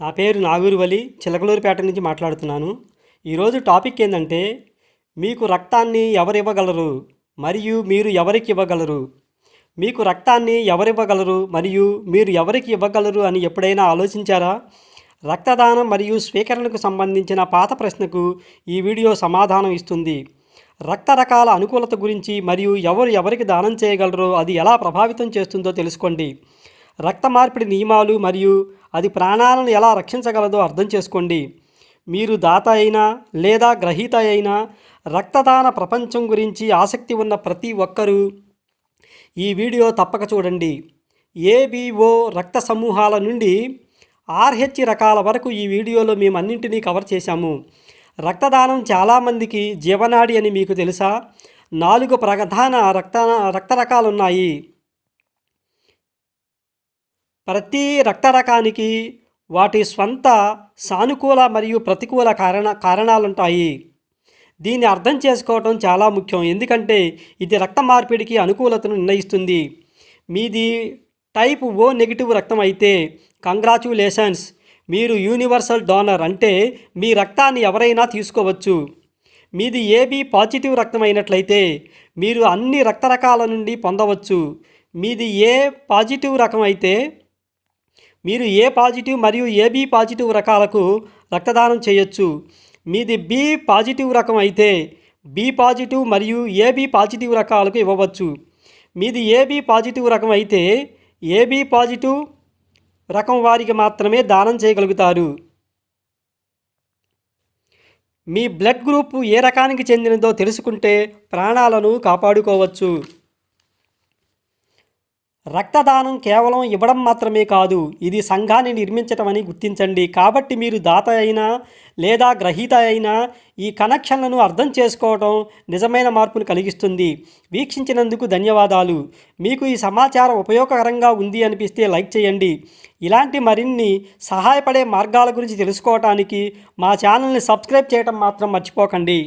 నా పేరు నాగూరువలి చిలకలూరుపేట నుంచి మాట్లాడుతున్నాను. ఈరోజు టాపిక్ ఏంటంటే మీకు రక్తాన్ని ఎవరు ఇవ్వగలరు మరియు మీరు ఎవరికి ఇవ్వగలరు? మీకు రక్తాన్ని ఎవరివ్వగలరు మరియు మీరు ఎవరికి ఇవ్వగలరు అని ఎప్పుడైనా ఆలోచించారా? రక్తదానం మరియు స్వీకరణకు సంబంధించిన పాత ప్రశ్నకు ఈ వీడియో సమాధానం ఇస్తుంది. రక్త రకాల అనుకూలత గురించి మరియు ఎవరు ఎవరికి దానం చేయగలరో అది ఎలా ప్రభావితం చేస్తుందో తెలుసుకోండి. రక్త మార్పిడి నియమాలు మరియు అది ప్రాణాలను ఎలా రక్షించగలదో అర్థం చేసుకోండి. మీరు దాత అయినా లేదా గ్రహీత అయినా రక్తదాన ప్రపంచం గురించి ఆసక్తి ఉన్న ప్రతి ఒక్కరూ ఈ వీడియో తప్పక చూడండి. ఏబిఓ రక్త సమూహాల నుండి ఆర్హెచ్ రకాల వరకు ఈ వీడియోలో మేము అన్నింటినీ కవర్ చేశాము. రక్తదానం చాలామందికి జీవనాడి అని మీకు తెలుసా? నాలుగు ప్రధాన రక్త రక్త రకాలు ఉన్నాయి ప్రతి రక్త రకానికి వాటి స్వంత సానుకూల మరియు ప్రతికూల కారణ కారణాలుంటాయి. దీన్ని అర్థం చేసుకోవటం చాలా ముఖ్యం. ఎందుకంటే ఇది రక్త మార్పిడికి అనుకూలతను నిర్ణయిస్తుంది. మీది టైప్ ఓ నెగిటివ్ రక్తం అయితే కంగ్రాచ్యులేషన్స్ మీరు యూనివర్సల్ డోనర్ అంటే మీ రక్తాన్ని ఎవరైనా తీసుకోవచ్చు. మీది ఏబీ పాజిటివ్ రక్తం అయినట్లయితే మీరు అన్ని రక్త రకాల నుండి పొందవచ్చు. మీది ఏ పాజిటివ్ రకం అయితే మీరు ఏ పాజిటివ్ మరియు ఏబీ పాజిటివ్ రకాలకు రక్తదానం చేయొచ్చు. మీది బి పాజిటివ్ రకం అయితే బి పాజిటివ్ మరియు ఏబీ పాజిటివ్ రకాలకు ఇవ్వవచ్చు. మీది ఏబీ పాజిటివ్ రకం అయితే ఏబీ పాజిటివ్ రకం వారికి మాత్రమే దానం చేయగలుగుతారు. మీ బ్లడ్ గ్రూప్ ఏ రకానికి చెందినదో తెలుసుకుంటే ప్రాణాలను కాపాడుకోవచ్చు. రక్తదానం కేవలం ఇవ్వడం మాత్రమే కాదు ఇది సంఘాన్ని నిర్మించటం అని గుర్తించండి. కాబట్టి మీరు దాత అయినా లేదా గ్రహీత అయినా ఈ కనెక్షన్లను అర్థం చేసుకోవడం నిజమైన మార్పును కలిగిస్తుంది. వీక్షించినందుకు ధన్యవాదాలు. మీకు ఈ సమాచారం ఉపయోగకరంగా ఉంది అనిపిస్తే లైక్ చేయండి. ఇలాంటి మరిన్ని సహాయపడే మార్గాల గురించి తెలుసుకోవటానికి మా ఛానల్ని సబ్స్క్రైబ్ చేయడం మాత్రం మర్చిపోకండి.